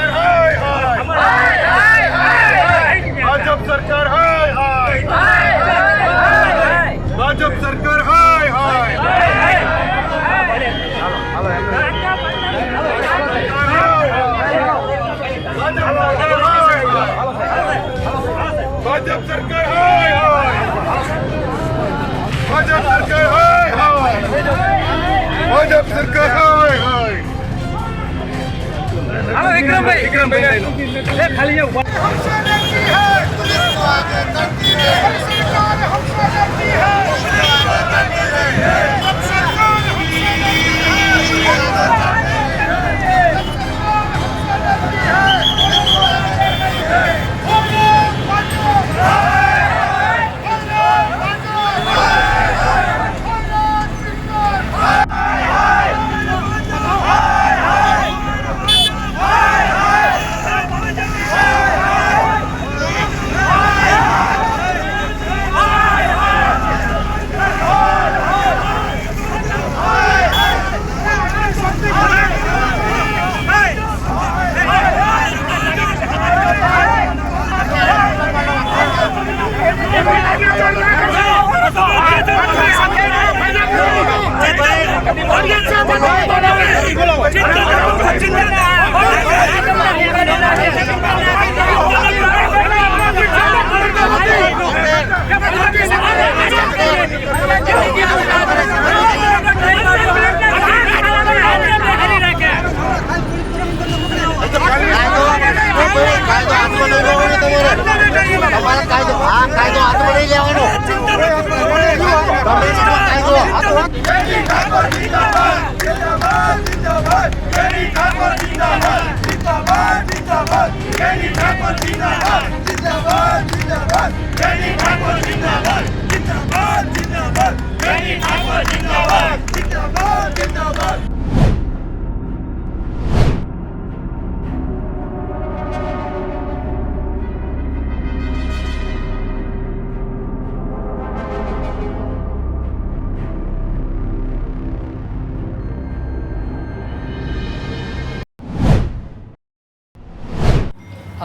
સરકાર હાય હાય. હાય હાય હાય. ભાજપ સરકાર હાય હાય. હાય હાય ભાજપ સરકાર હાય હાય. ભાજપ સરકાર હાય હાય. ભાજપ સરકાર હાય હાય. ભાજપ સરકાર વિક્રમભાઈ ખાલી ઊભા.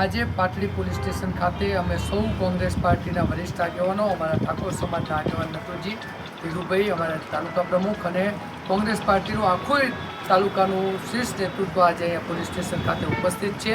આજે પાટડી પોલીસ સ્ટેશન ખાતે અમે સૌ કોંગ્રેસ પાર્ટીના વરિષ્ઠ આગેવાનો, અમારા ઠાકોર સમાજના આગેવાન નટુજી, ધીરુભાઈ, અમારા તાલુકા પ્રમુખ અને કોંગ્રેસ પાર્ટીનું આખું તાલુકાનું શ્રેષ્ઠ નેતૃત્વ આજે અહીંયા પોલીસ સ્ટેશન ખાતે ઉપસ્થિત છે.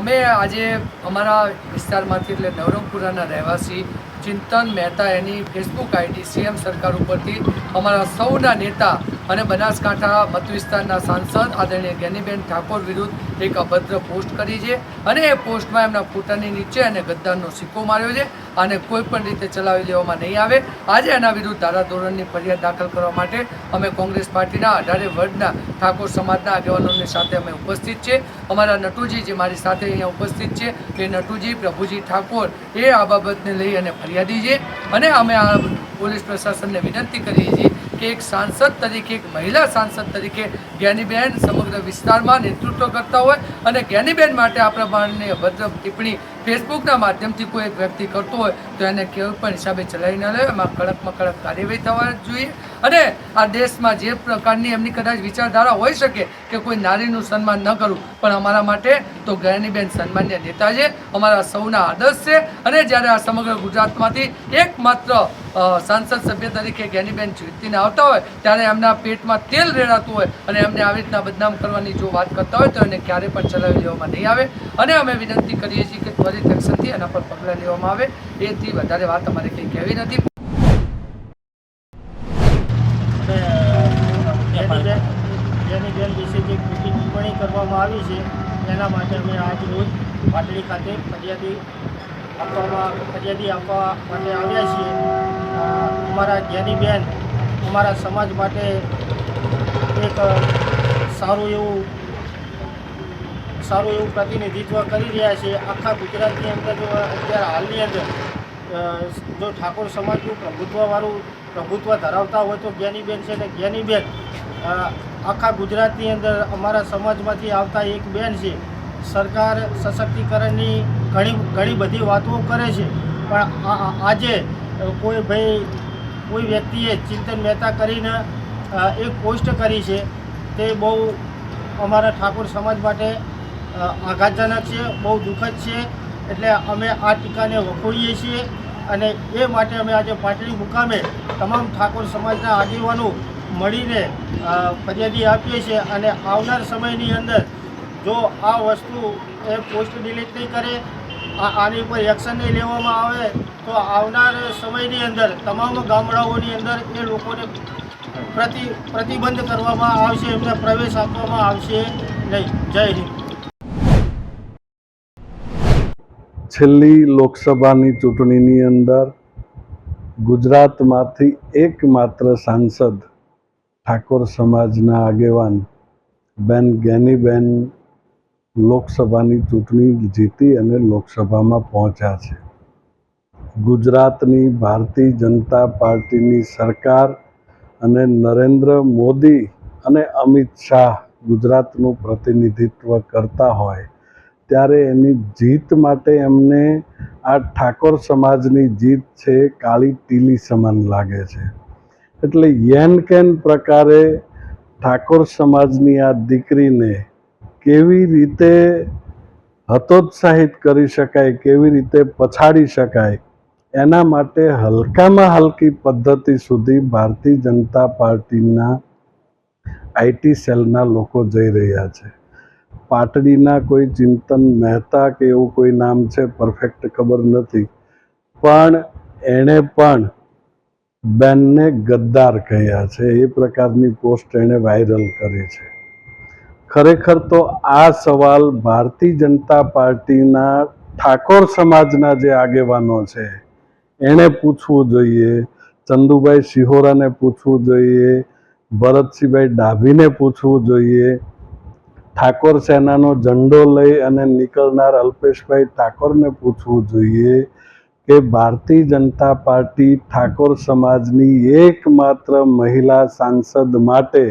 અમે આજે અમારા વિસ્તારમાંથી, એટલે નવરંગપુરાના રહેવાસી ચિંતન મહેતા એની ફેસબુક આઈડી સીએમ સરકાર ઉપરથી અમારા સૌના નેતા અને બનાસકાંઠા મત વિસ્તારના સાંસદ આદરણીય જ્ઞાનીબેન ઠાકોર વિરુદ્ધ એક અભદ્ર પોસ્ટ કરી છે. અને એ પોસ્ટમાં એમના ફોટાની નીચે અને ગદ્દારનો સિક્કો માર્યો છે અને કોઈ પણ રીતે ચલાવી લેવામાં નહીં આવે. આજે એના વિરુદ્ધ ધારાધોરણની ફરિયાદ દાખલ કરવા માટે અમે કોંગ્રેસ પાર્ટીના અઢારે વર્ગના ઠાકોર સમાજના આગેવાનોની સાથે અમે ઉપસ્થિત છે. અમારા નટુજી જે મારી સાથે અહીંયા ઉપસ્થિત છે એ નટુજી, પ્રભુજી ઠાકોર એ આ બાબતને લઈ અને ફરિયાદી છે. અને અમે આ પોલીસ પ્રશાસનને વિનંતી કરીએ છીએ કે એક સાંસદ તરીકે એક મહિલા સાંસદ તરીકે જ્ઞાનીબેન સમગ્ર વિસ્તારમાં નેતૃત્વ કરતા હોય અને જ્ઞાનીબેન માટે આ પ્રમાણની અભદ્ર ટિપ્પણી ફેસબુકના માધ્યમથી કોઈ એક વ્યક્તિ કરતો હોય તો એને કોઈ પણ હિસાબે ચલાવી ન લે, એમાં કડકમાં કડક કાર્યવાહી થવા જોઈએ. અને આ દેશમાં જે પ્રકારની એમની કદાચ વિચારધારા હોઈ શકે કે કોઈ નારીનું સન્માન ન કરવું પણ અમારા માટે તો ગયાનીબેન સન્માન્ય નેતા છે, અમારા સૌના આદર્શ છે. અને જ્યારે આ સમગ્ર ગુજરાતમાંથી એકમાત્ર સાંસદ સભ્ય તરીકે જ્ઞાનીબેન જીતીને આવતા હોય, ત્યારે એમના પેટમાં તેલ રેડાતું હોય અને એમને આવી રીતના બદનામ કરવાની જો વાત કરતા હોય તો એને ક્યારે પણ ચલાવી લેવામાં નહીં આવે. અને અમે વિનંતી કરીએ છીએ કે ત્વરિત એક્શનથી એના પર પગલાં લેવામાં આવે. એથી વધારે વાત અમારે કંઈ કહેવી નથી. વિશે જે ખોટી ટિપ્પણી કરવામાં આવી છે, એના માટે અમે આજ રોજ પાટડી ખાતે ફરિયાદી આપવામાં, ફરિયાદી આપવા માટે આવ્યા છીએ. અમારા જ્ઞાનીબેન અમારા સમાજ માટે એક સારું એવું સારું એવું પ્રતિનિધિત્વ કરી રહ્યા છે. આખા ગુજરાતની અંદર જો અત્યારે હાલની અંદર જો ઠાકોર સમાજનું પ્રભુત્વવાળું પ્રભુત્વ ધરાવતા હોય તો જ્ઞાનીબેન છે ને જ્ઞાનીબેન આખા ગુજરાતની અંદર અમારા સમાજમાંથી આવતા એક બેન છે. સરકાર સશક્તિકરણની ઘણી ઘણી બધી વાતો કરે છે. પણ આજે કોઈ ભાઈ, કોઈ વ્યક્તિએ ચિંતન મહેતા કરીને એક પોસ્ટ કરી છે. તે બહુ અમારા ઠાકોર સમાજ માટે આઘાતજનક છે, બહુ દુઃખદ છે. એટલે અમે આ ટીકાને વખોડીએ છીએ અને એ માટે અમે આજે પાટડી મુકામે તમામ ઠાકોર સમાજના આગેવાનો મળીને ફરિયાદી આપીએ છીએ અને આવનાર સમયની અંદર જો આ વસ્તુ એ પોસ્ટ ડિલીટ નહીં કરે આની ઉપર એક્શન નહીં લેવામાં આવે, તો આવનાર સમયની અંદર તમામ ગામડાઓની અંદર એ લોકોને પ્રતિ, પ્રતિબંધ કરવામાં આવશે, એમને પ્રવેશ આપવામાં આવશે નહીં. જય હિન્દ. છેલ્લી લોકસભાની ચૂંટણીની અંદર ગુજરાતમાંથી એકમાત્ર સાંસદ ઠાકોર સમાજના આગેવાન બેન ગેનીબેન લોકસભાની ચૂંટણી જીતી અને લોકસભામાં પહોંચ્યા છે. ગુજરાતની ભારતીય જનતા પાર્ટીની સરકાર અને નરેન્દ્ર મોદી અને અમિત શાહ ગુજરાતનું પ્રતિનિધિત્વ કરતા હોય ત્યારે એની જીત માટે એમને આ ઠાકોર સમાજની જીત છે, કાળી ટીલી સમાન લાગે છે. એટલે યેન કેન પ્રકારે ઠાકોર સમાજની આ દીકરીને કેવી રીતે હતોત્સાહિત કરી શકાય, કેવી રીતે પછાડી શકાય, એના માટે હલકામાં હલકી પદ્ધતિ સુધી ભારતીય જનતા પાર્ટીના આઈટી સેલના લોકો જઈ રહ્યા છે. પાટડીના કોઈ ચિંતન મહેતા કે એવું કોઈ નામ છે પરફેક્ટ ખબર નથી. પણ એણે પણ બેનને ગદ્દાર કહ્યા છે. એ પ્રકારની પોસ્ટ એણે વાયરલ કરી છે. ખરેખર તો આ સવાલ ભારતીય જનતા પાર્ટીના ઠાકોર સમાજના જે આગેવાનો છે, એણે પૂછવું જોઈએ. ચંદુભાઈ શિહોરાને પૂછવું જોઈએ. ભરતસિંહભાઈ ડાભીને પૂછવું જોઈએ. ઠાકોર સેનાનો ઝંડો લઈ અને નીકળનાર અલ્પેશભાઈ ઠાકોરને પૂછવું જોઈએ કે ભારતીય જનતા પાર્ટી ઠાકોર સમાજની એકમાત્ર મહિલા સાંસદ માટે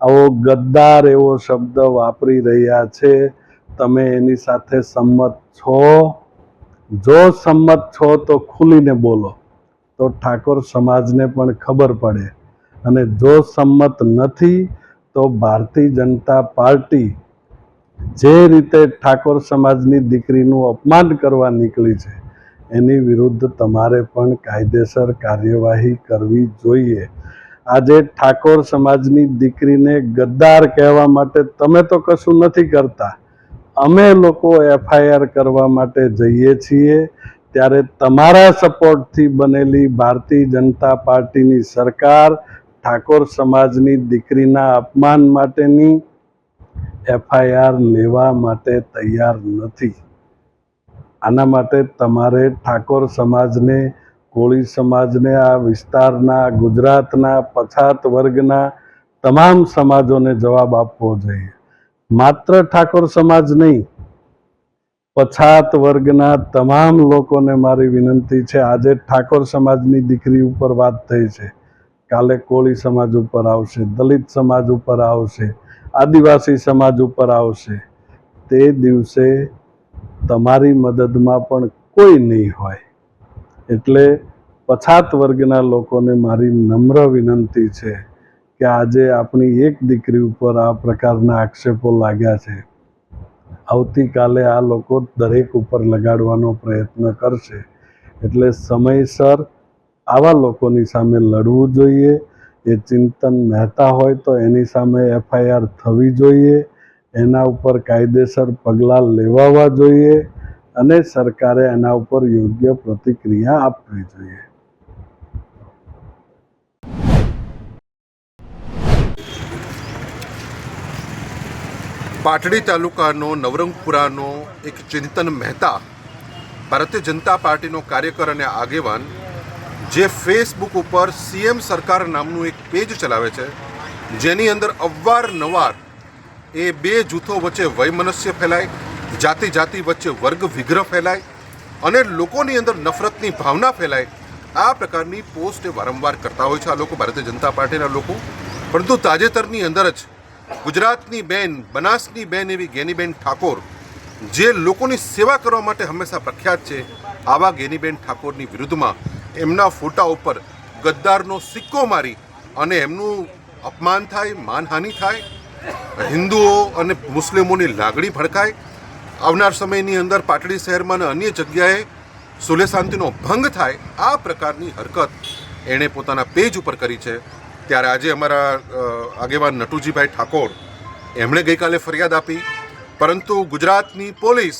આવો ગદ્દાર એવો શબ્દ વાપરી રહ્યા છે. તમે એની સાથે સંમત છો? જો સંમત છો તો ખુલીને બોલો. તો ઠાકોર સમાજને પણ ખબર પડે. અને જો સંમત નથી તો ભારતીય જનતા પાર્ટી જે રીતે ઠાકોર સમાજની દીકરીનું અપમાન કરવા નીકળી છે, એની વિરુદ્ધ તમારે પણ કાયદેસર કાર્યવાહી કરવી જોઈએ. આજે ઠાકોર સમાજની દીકરીને ગદ્દાર કહેવા માટે તમે તો કશું નથી કરતા. અમે લોકો એફઆઈઆર કરવા માટે જઈએ છીએ. ત્યારે તમારા સપોર્ટથી બનેલી ભારતીય જનતા પાર્ટીની સરકાર ઠાકોર સમાજની દીકરીના અપમાન માટેની એફઆઈઆર લેવા માટે તૈયાર નથી. આના માટે તમારે ઠાકોર સમાજને, કોળી સમાજને, આ વિસ્તારના, ગુજરાતના, પછાત વર્ગના તમામ સમાજોને જવાબ આપવો જોઈએ. માત્ર ઠાકોર સમાજ નહીં, પછાત વર્ગના તમામ લોકોને મારી વિનંતી છે, આજે ઠાકોર સમાજની દીકરી ઉપર વાત થઈ છે. કાલે કોળી સમાજ ઉપર આવશે, દલિત સમાજ ઉપર આવશે, આદિવાસી સમાજ ઉપર આવશે, તે દિવસે તમારી મદદમાં પણ કોઈ નહીં હોય. એટલે પછાત વર્ગના લોકોને મારી નમ્ર વિનંતી છે કે આજે આપણી એક દીકરી ઉપર આ પ્રકારના આક્ષેપો લાગ્યા છે. આવતીકાલે આ લોકો દરેક ઉપર લગાડવાનો પ્રયત્ન કરશે. એટલે સમયસર આવા લોકોની સામે લડવું જોઈએ, એ ચિંતન મહેતા હોય તો એની સામે એફઆઈઆર થવી જોઈએ, એના ઉપર કાયદેસર પગલાં લેવાવા જોઈએ અને સરકારે એના ઉપર યોગ્ય પ્રતિક્રિયા આપવી જોઈએ. પાટડી તાલુકાનો નવરંગપુરાનો એક ચિંતન મહેતા, ભારતીય જનતા પાર્ટીનો કાર્યકર અને આગેવાન જે ફેસબુક ઉપર સીએમ સરકાર નામનું એક પેજ ચલાવે છે, જેની અંદર અવારનવાર એ બે જૂથો વચ્ચે વયમનસ્ય ફેલાય જાતિ જાતિ વચ્ચે વર્ગ વિગ્રહ ફેલાય અને લોકોની અંદર નફરતની ભાવના ફેલાય, આ પ્રકારની પોસ્ટ એ વારંવાર કરતા હોય છે આ લોકો, ભારતીય જનતા પાર્ટીના લોકો. પરંતુ તાજેતરની અંદર જ ગુજરાતની બેન, બનાસની બેન એવી ગેનીબેન ઠાકોર, જે લોકોની સેવા કરવા માટે હંમેશા પ્રખ્યાત છે, આવા ગેનીબેન ઠાકોરની વિરુદ્ધમાં એમના ફોટા ઉપર ગદ્દારનો સિક્કો મારી અને એમનું અપમાન થાય, માનહાનિ થાય, હિન્દુઓ અને મુસ્લિમોની લાગણી ભડકાય. આવનાર સમયની અંદર પાટડી શહેરમાં અને અન્ય જગ્યાએ સુલે શાંતિનો ભંગ થાય, આ પ્રકારની હરકત એણે પોતાના પેજ ઉપર કરી છે. ત્યારે આજે અમારા આગેવાન નટુજીભાઈ ઠાકોર એમણે ગઈકાલે ફરિયાદ આપી. પરંતુ ગુજરાતની પોલીસ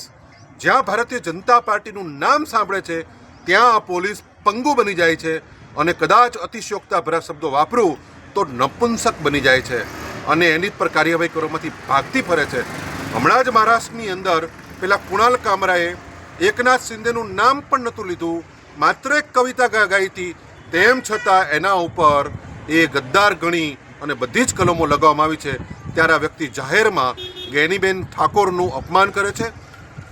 જ્યાં ભારતીય જનતા પાર્ટીનું નામ સાંભળે છે, ત્યાં આ પોલીસ પંગુ બની જાય છે અને કદાચ અતિશયોક્તા ભરા શબ્દો વાપરું તો નપુંસક બની જાય છે અને એની પર કાર્યવાહી કરવામાંથી ભાગતી ફરે છે. હમણાં જ મહારાષ્ટ્રની અંદર પેલા કુણાલ કામરાએ એકનાથ શિંદેનું નામ પણ નહોતું લીધું. માત્ર એક કવિતા ગાઈ હતી. તેમ છતાં એના ઉપર એ ગદ્દાર ગણી અને બધી જ કલમો લગાવવામાં આવી છે. ત્યારે આ વ્યક્તિ જાહેરમાં ગેનીબેન ઠાકોરનું અપમાન કરે છે.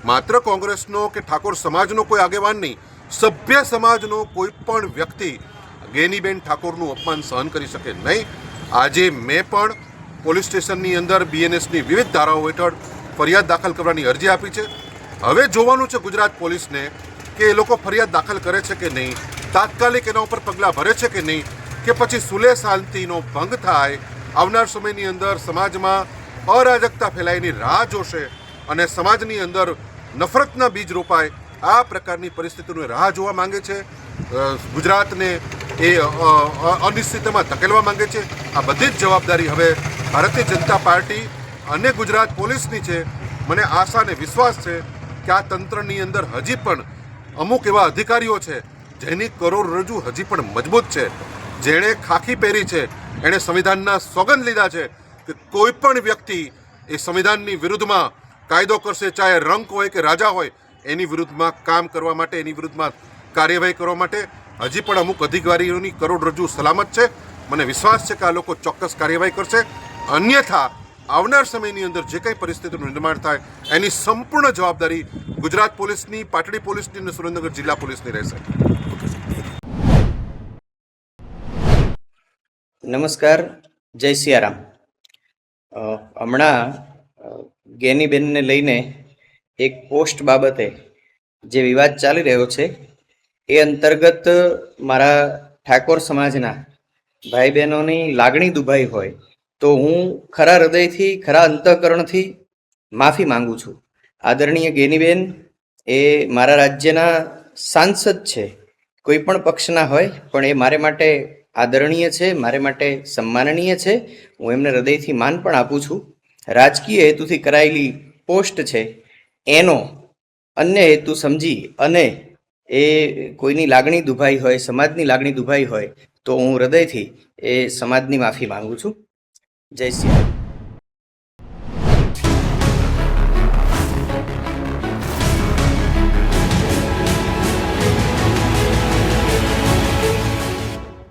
માત્ર કોંગ્રેસનો કે ઠાકોર સમાજનો કોઈ આગેવાન નહીં. સભ્ય સમાજનો કોઈ પણ વ્યક્તિ ગેનીબેન ઠાકોરનું અપમાન સહન કરી શકે નહીં. આજે મેં પણ પોલીસ સ્ટેશનની અંદર બીએનએસની વિવિધ ધારાઓ હેઠળ ફરિયાદ દાખલ કરવાની અરજી આપી છે. હવે જોવાનું છે ગુજરાત પોલીસને કે એ લોકો ફરિયાદ દાખલ કરે છે કે નહીં, તાત્કાલિક એના ઉપર પગલાં ભરે છે કે નહીં, કે પછી સુલે શાંતિનો ભંગ થાય, આવનાર સમયની અંદર સમાજમાં અરાજકતા ફેલાયની રાહ જોશે અને સમાજની અંદર નફરતના બીજ રોપાય આ પ્રકારની પરિસ્થિતિનું રાહ જોવા માંગે છે. ગુજરાતને એ અ, અ, ધકેલવા માંગે છે. આ બધી જ જવાબદારી હવે ભારતીય જનતા પાર્ટી અને ગુજરાત પોલીસની છે. મને આશા અને વિશ્વાસ છે કે આ તંત્રની અંદર હજી પણ અમુક એવા અધિકારીઓ છે જેની કરોડરજ્જુ હજી પણ મજબૂત છે. જેણે ખાખી પહેરી છે એણે સંવિધાનના સોગંદ લીધા છે કે કોઈ પણ વ્યક્તિ એ સંવિધાનની વિરુદ્ધમાં કાયદો કરશે ચાહે રંક હોય કે રાજા હોય એની વિરુદ્ધમાં કામ કરવા માટે, એની વિરુદ્ધમાં કાર્યવાહી કરવા માટે હજી પણ અમુક અધિકારીઓની કરોડરજ્જુ સલામત છે. મને વિશ્વાસ છે કે આ લોકો ચોક્કસ કાર્યવાહી કરશે. અન્યથા, આવનાર સમયની અંદર જે કંઈ પરિસ્થિતિનું નિર્માણ થાય, એની સંપૂર્ણ જવાબદારી ગુજરાત પોલીસની, પાટડી પોલીસની અને સુરેન્દ્રનગર જિલ્લા પોલીસની રહેશે. નમસ્કાર. જય સિયારામ. હમણાં ગેનીબેનને લઈને એક પોસ્ટ બાબતે જે વિવાદ ચાલી રહ્યો છે, એ અંતર્ગત મારા ઠાકોર સમાજના ભાઈ બહેનોની લાગણી દુભાઈ હોય, તો હું ખરા હૃદયથી, ખરા અંતઃકરણથી માફી માંગુ છું. આદરણીય ગેનીબેન, એ મારા રાજ્યના સાંસદ છે. કોઈ પણ પક્ષના હોય, પણ એ મારે માટે આદરણીય છે, મારે માટે સન્માનનીય છે. હું એમને હૃદયથી માન પણ આપું છું. રાજકીય હેતુથી કરાયેલી પોસ્ટ છે એનો અન્ય હેતુ સમજી અને એ કોઈની લાગણી દુભાઈ હોય, સમાજની લાગણી દુભાઈ હોય, તો હું હૃદયથી એ સમાજની માફી માંગુ છું. જય શ્રી